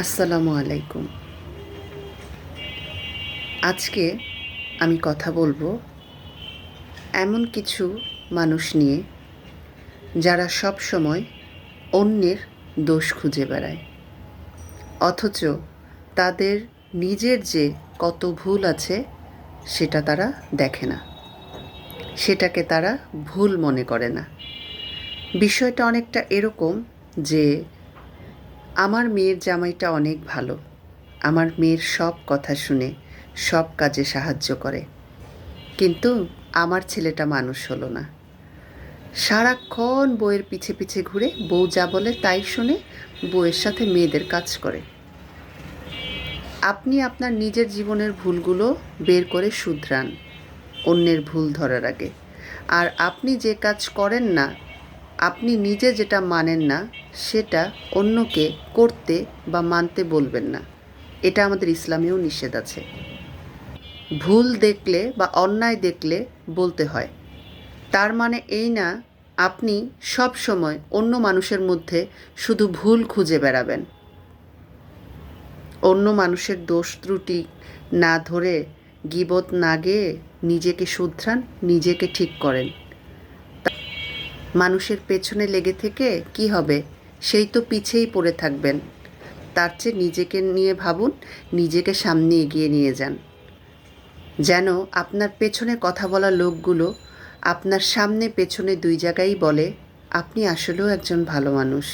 আসসালামু আলাইকুম। আজকে আমি কথা বলব এমন কিছু মানুষ নিয়ে যারা সব সময় অন্যের দোষ খুঁজে বেড়ায়। অথচ তাদের নিজের যে কত ভুল আছে সেটা তারা দেখে না। সেটাকে তারা ভুল মনে করে না। বিষয়টা অনেকটা এরকম যে আমার মেয়ের জামাইটা অনেক ভালো। আমার মেয়ের সব কথা শুনে, সব কাজে সাহায্য করে। কিন্তু আমার ছেলেটা মানুষ হলো না। সারাক্ষণ বউয়ের পিছে পিছে ঘুরে বউ যা বলে তাই শুনে বউয়ের সাথে মেয়েদের কাজ করে। আপনি আপনার নিজের জীবনের ভুলগুলো বের করে শুধরান, অন্যের ভুল ধরার আগে। আর আপনি যে কাজ করেন না আপনি নিজে যেটা মানেন না, সেটা অন্যকে করতে বা মানতে বলবেন না। এটা আমাদের ইসলামেও নিষেধ আছে। ভুল দেখলে বা অন্যায় দেখলে বলতে হয়। তার মানে এই না, আপনি সব সময় অন্য মানুষের মধ্যে শুধু ভুল খুঁজে বেড়াবেন। অন্য মানুষের দোষ ত্রুটি না ধরে গিবত না গেয়ে নিজেকে শুধরান, নিজেকে ঠিক করেন। মানুষের পেছনে লেগে থেকে কি হবে? সেই তো পিছেই পড়ে থাকবেন। তার চেয়ে নিজেকে নিয়ে ভাবুন, নিজেকে সামনে এগিয়ে নিয়ে যান। যেন আপনার পেছনে কথা বলা লোকগুলো আপনার সামনে পেছনে দুই জায়গায় বলে, আপনি আসলেও একজন ভালো মানুষ।